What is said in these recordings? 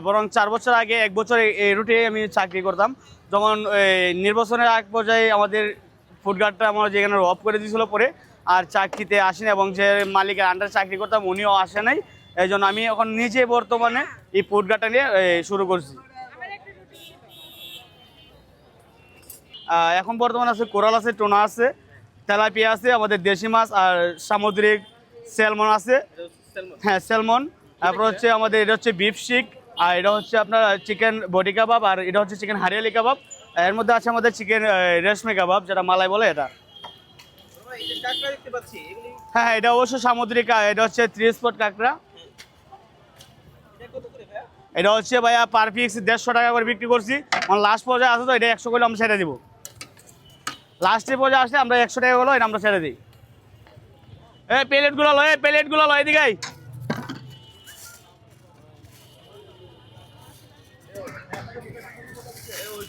বরং চার বছর আগে এক বছর এই- রুটে আমি চাকরি করতাম। যখন এই, নির্বাচনের আগ পর্যায়ে আমাদের ফুড গার্ডটা আমার যেখানে অফ করে দিয়েছিল পরে আর চাকরিতে আসেনি এবং যে মালিকের আন্ডার চাকরি করতাম উনিও আসে নাই। এই জন্য আমি এখন নিজে বর্তমানে এই ফুড গার্ডটা নিয়ে শুরু করছি। এখন বর্তমানে আছে কোরাল আছে টোনা আছে তেলাপিয়া আছে আমাদের দেশি মাছ আর সামুদ্রিক স্যালমন আছে। হ্যাঁ স্যালমন তারপর হচ্ছে আমাদের এটা হচ্ছে বিফ শিক আর এটা হচ্ছে আপনার চিকেন বডি কাবাব আর এটা হচ্ছে চিকেন হারিয়ালি কাবাব। এর মধ্যে আছে আমাদের চিকেন রেশমি কাবাব, যেটা মালাই বলে এটা। হ্যাঁ হ্যাঁ এটা অবশ্য সামুদ্রিক এটা হচ্ছে থ্রি স্পট কাঁকড়া। এটা হচ্ছে ভাইয়া পার পিস দেড়শো টাকা করে বিক্রি করছি। আমার লাস্ট পর্যায়ে আছে তো, এটা একশো করে আমরা ছেড়ে দিব। লাস্টের পর্যায়ে আসলে আমরা একশো টাকা হলো এটা আমরা ছেড়ে দিই। এই প্লেটগুলো লয় প্লেটগুলো লয়, এদিকে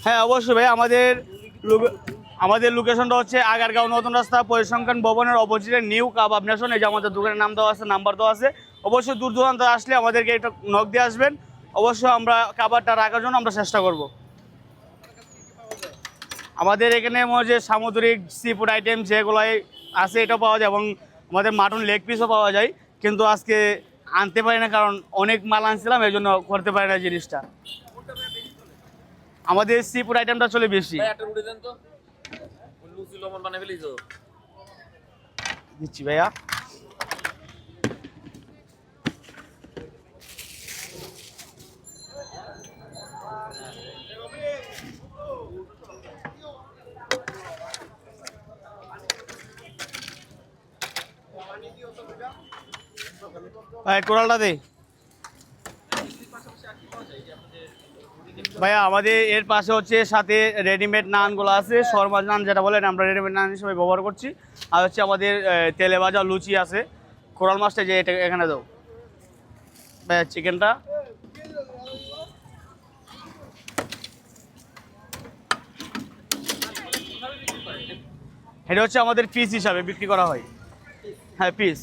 হ্যাঁ অবশ্যই ভাই, আমাদের আমাদের লোকেশনটা হচ্ছে আগারগাঁও নতুন রাস্তা পরিসংখ্যান ভবনের অপোজিটে নিউ কাবাব নেশন এই যে আমাদের দোকানের নাম দেওয়া আছে নাম্বার দেওয়া আছে। অবশ্যই দূর দূরান্ত আসলে আমাদেরকে একটা নখ দিয়ে আসবেন। অবশ্যই আমরা কাবারটা রাখার জন্য আমরা চেষ্টা করব। আমাদের এখানে যে সামুদ্রিক সি ফুড আইটেম যেগুলাই আছে এটা পাওয়া যায় এবং আমাদের মাটন লেগ পিসও পাওয়া যায়। কিন্তু আজকে আনতে পারি না, কারণ অনেক মাল আনছিলাম এই জন্য করতে পারি না জিনিসটা। আমাদের সি ফুড আইটেমটা চলে বেশি। দিচ্ছি ভাইয়া। ভাই কোরালটা দে। ভাইয়া, আমাদের এর পাশে হচ্ছে সাথে রেডিমেড নানগুলো আছে, শর্মা নান যেটা বলেন আমরা রেডিমেড নান হিসেবে ব্যবহার করছি। আর হচ্ছে আমাদের তেলে ভাজা লুচি আছে। কোরাল মাছটা যে এটা এখানে দাও। ভাইয়া চিকেনটা এটা হচ্ছে আমাদের পিস হিসাবে বিক্রি করা হয়। হ্যাঁ পিস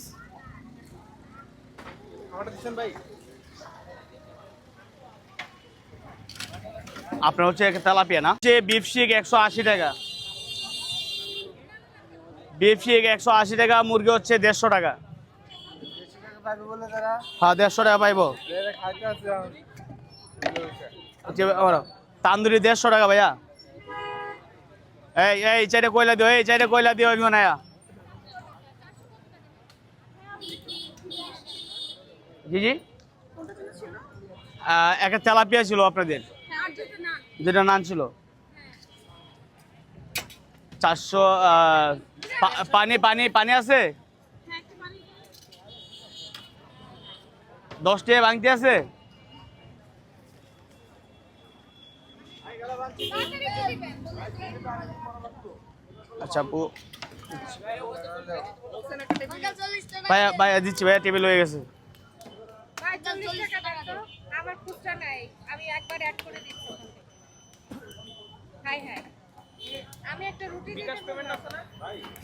আপনার হচ্ছে তেলাপিয়া না? যে বিফ শিক একশো আশি টাকা। বিফ শিক একশো আশি টাকা, মুরগি হচ্ছে দেড়শো টাকা। হ্যাঁ দেড়শো টাকা পাইবো। তান্দুরি দেড়শো টাকা ভাইয়া। এই এই, চাইটা কয়লা দিও, এই, চাইটা কয়লা দিও এমন আয়া জি জি। একটা তেলাপিয়া ছিল আপনাদের। যেটা নান ছিল? চারশো পানি পানি পানি আছে? দশ টাকা ভাঙতি আছে? আচ্ছা আপু। ভাইয়া ভাইয়া হয়ে গেছে ওখান থেকে। হাই হাই আমি একটা রুটি দিতে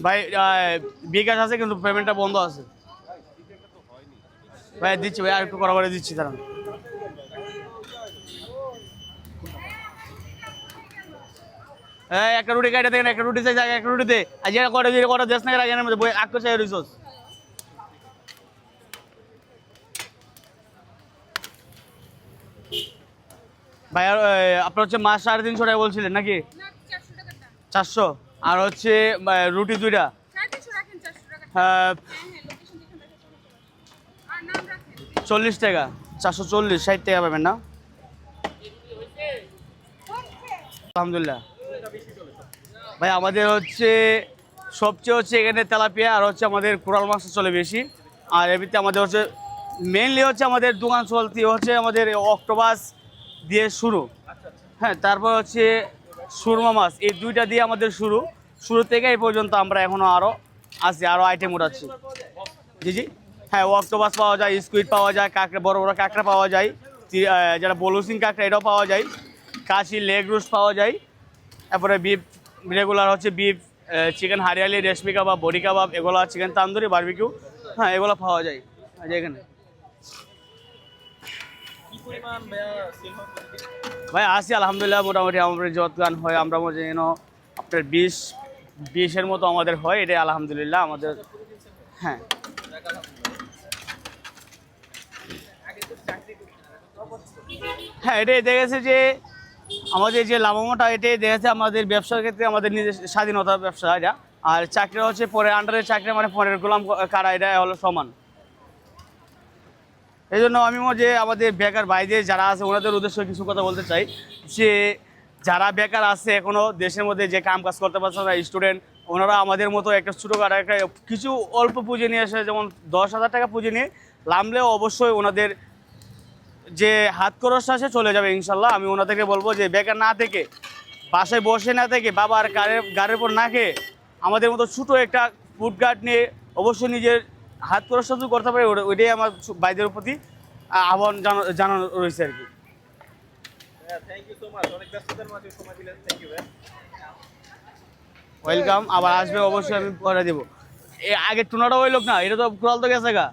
ভাই। বিকাশ আছে কিন্তু পেমেন্টটা বন্ধ আছে। ভাই দিচ্ছি ভাই আর একটু করা করে দিচ্ছি দাঁড়ান। এই একটা রুটি কাটে দেখেন একটা রুটি চাই একটা রুটি দে। আজ এটা করে দিয়ে করে দেশ না রাখেন মধ্যে বই আগ চাই রিসোর্স। ভাই আর, আপনার হচ্ছে মাছ সাড়ে তিনশো টাকা বলছিলেন নাকি? চারশো। আর হচ্ছে রুটি দুইটা? হ্যাঁ। চল্লিশ টাকা। চারশো চল্লিশ ষাট টাকা পাবেন না? আলহামদুলিল্লাহ। ভাই আমাদের হচ্ছে সবচেয়ে হচ্ছে এখানে তেলাপিয়া আর হচ্ছে আমাদের কোরাল মাছ চলে বেশি। আর এমনিতে আমাদের হচ্ছে মেনলি হচ্ছে আমাদের দোকান চলতি হচ্ছে আমাদের অক্টোবাস দিয়ে শুরু। হ্যাঁ তারপর হচ্ছে সুরমা মাছ। এই দুইটা দিয়ে আমাদের শুরু। শুরু থেকে এই পর্যন্ত আমরা এখনও আরও আছি আরও আইটেম উঠাচ্ছি। জি জি। হ্যাঁ অক্টোপাস পাওয়া যায় স্কুইড পাওয়া যায়, কাঁকড়া, বড় বড় কাঁকড়া পাওয়া যায় যারা বলুসিং কাঁকড়া, এটাও পাওয়া যায়। কাশি, লেগ রোস্ট পাওয়া যায়। তারপরে বিফ রেগুলার হচ্ছে বিফ চিকেন হারিয়ালি, রেশমি কাবাব, বডি কাবাব, এগুলো চিকেন তান্দুরি বারবিকিউ হ্যাঁ এগুলো পাওয়া যায়। এখানে। ভাই আসি আলহামদুলিল্লাহ মোটামুটি আমাদের যত গান হয় আমরা মনে যেন আপনার বিশ বিশের মতো আমাদের হয় এটাই আলহামদুলিল্লাহ আমাদের হ্যাঁ। তো অবস্থা। হ্যাঁ এটাই দেখেছে যে আমাদের যে লাভমোটা এটাই দেখেছে আমাদের ব্যবসার ক্ষেত্রে আমাদের নিজের স্বাধীনতা ব্যবসা এটা। আর চাকরি হচ্ছে পরে আন্ডারের চাকরি মানে পরের গোলাম কারা এটা হলো সমান। এই জন্য আমি যে আমাদের বেকার বাইরে যারা আছে, ওনাদের উদ্দেশ্যে কিছু কথা বলতে চাই যে, যারা বেকার আছে এখনও দেশের মধ্যে যে কাম কাজ করতে পারছে না স্টুডেন্ট ওনারা আমাদের মতো একটা ছোটোখাটো একটা কিছু অল্প পুঁজি নিয়ে এসে, যেমন দশ হাজার টাকা পুঁজি নিয়ে নামলেও অবশ্যই ওনাদের যে হাত খরচটা আছে চলে যাবে ইনশাল্লাহ। আমি ওনাদেরকে বলব যে, বেকার না থেকে, বাসায় বসে না থেকে বাবার গাড়ির গাড়ির উপর না খেয়ে আমাদের মতো ছোটো একটা ফুড গার্ড নিয়ে অবশ্যই নিজের হাত খরচ করতে পারে ওইটাই আমার বাইদের প্রতি আহ্বান জানা- জানানো রয়েছে আর কি। ওয়েলকাম আবার আসবে অবশ্যই আমি পরে দেবো। আগে টুনাটা ওই লোক না এটা তো কুড়াল তো গেছে গা।